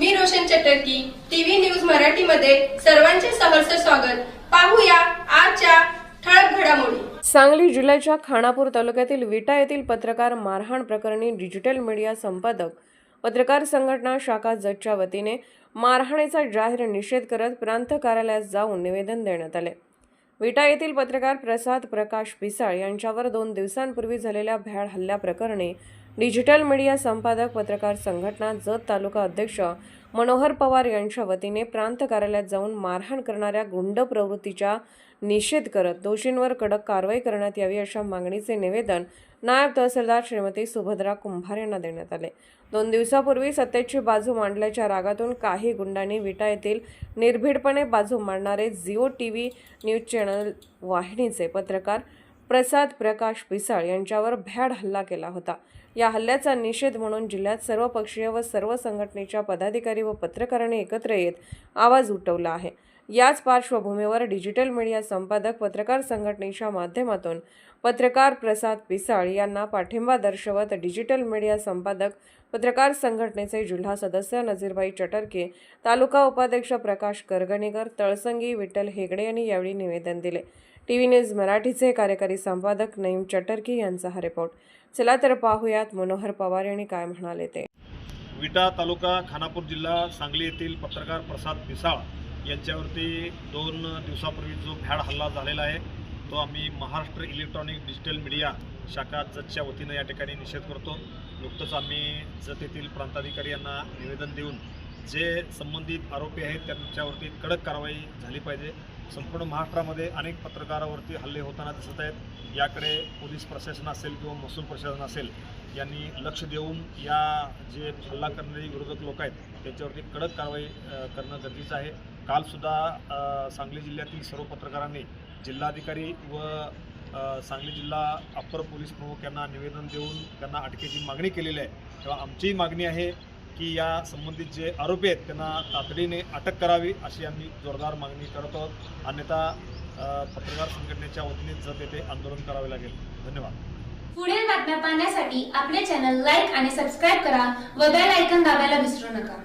चटर्की TV news मराठीमध्ये सर्वांचे सहर्ष स्वागत. पाहूया आजच्या ठळक घडामोडी. सांगली जिल्ह्याच्या खानापूर तालुक्यातील विटा येथील पत्रकार मारहाण प्रकरणी डिजिटल मीडिया संपादक पत्रकार संघटना शाखा जतच्या वतीने मारहाणीचा जाहीर निषेध करत प्रांत कार्यालयात जाऊन निवेदन देण्यात आले. विटा येथील पत्रकार प्रसाद प्रकाश पिसाळ यांच्यावर दोन दिवसांपूर्वी झालेल्या भ्याड हल्ल्याप्रकरणी डिजिटल मीडिया संपादक पत्रकार संघटना जत तालुका अध्यक्ष मनोहर पवार यांच्या वतीने प्रांत कार्यालयात जाऊन मारहाण करणाऱ्या गुंड प्रवृत्तीचा निषेध करत दोषींवर कडक कारवाई करण्यात यावी अशा मागणीचे निवेदन नायब तहसीलदार श्रीमती सुभद्रा कुंभार यांना देण्यात आले. दोन दिवसापूर्वी सत्तेची बाजू मांडल्याच्या रागातून काही गुंडांनी विटा येथील निर्भीडपणे बाजू मांडणारे Zio T V news channel वाहिनीचे पत्रकार प्रसाद प्रकाश पिसाळ यांच्यावर भ्याड हल्ला केला होता. या हल्ल्याचा निषेध म्हणून जिल्ह्यात सर्वपक्षीय व सर्व संघटनेच्या पदाधिकारी व पत्रकारांनी एकत्र येत आवाज उठवला आहे. याच पार्श्वभूमीवर डिजिटल मीडिया संपादक पत्रकार संघटनेच्या माध्यमातून पत्रकार प्रसाद पिसाळ यांना पाठिंबा दर्शवत डिजिटल मीडिया संपादक पत्रकार संघटनेचे जिल्हा सदस्य नजीरबाई चटर्के तालुका उपाध्यक्ष प्रकाश करगणीकर तळसंगी विठ्ठल हेगडे यांनी यावेळी निवेदन दिले. टीव्ही न्यूज मराठीचे कार्यकारी संपादक नईम चटर्की यांचा हा रिपोर्ट. चला तर पाहूयात मनोहर पवार यांनी काय म्हणाले ते. विटा तालुका खानापूर जिल्हा सांगली येथील पत्रकार प्रसाद मिसाळ यांच्यावरती दोन दिवसापूर्वी जो भ्याड हल्ला झालेला आहे तो आम्ही महाराष्ट्र इलेक्ट्रॉनिक डिजिटल मीडिया शाखा जतच्या वतीनं या ठिकाणी निषेध करतो. नुकतंच आम्ही जत येथील प्रांताधिकारी यांना निवेदन देऊन जे संबंधित आरोपी आहेत त्यांच्यावरती कडक कारवाई झाली पाहिजे. संपूर्ण महाराष्ट्रामध्ये अनेक पत्रकारावरती हल्ले होताना दिसत आहेत. याकडे पोलीस प्रशासन असेल किंवा महसूल प्रशासन असेल यांनी लक्ष देऊन या जे हल्ला करणारे विरोधक लोक आहेत त्यांच्यावरती कडक कारवाई करणं गरजेचं आहे. कालसुद्धा सांगली जिल्ह्यातील सर्व पत्रकारांनी जिल्हाधिकारी व सांगली जिल्हा अप्पर पोलीस प्रमुख यांना निवेदन देऊन त्यांना अटकेची मागणी केलेली आहे. तेव्हा आमचीही मागणी आहे. की या संबंधित जे आरोपी आहेत त्यांना तातडीने अटक करावी अशी आम्ही जोरदार मागणी करत आहोत. अन्यथा पत्रकार संघटनेच्या वतीने जर तेथे आंदोलन करावे लागेल. धन्यवाद. पुढील बातम्या पाहण्यासाठी आपले चॅनल लाईक आणि सबस्क्राईब करा व बेल आयकन दाबायला विसरू नका.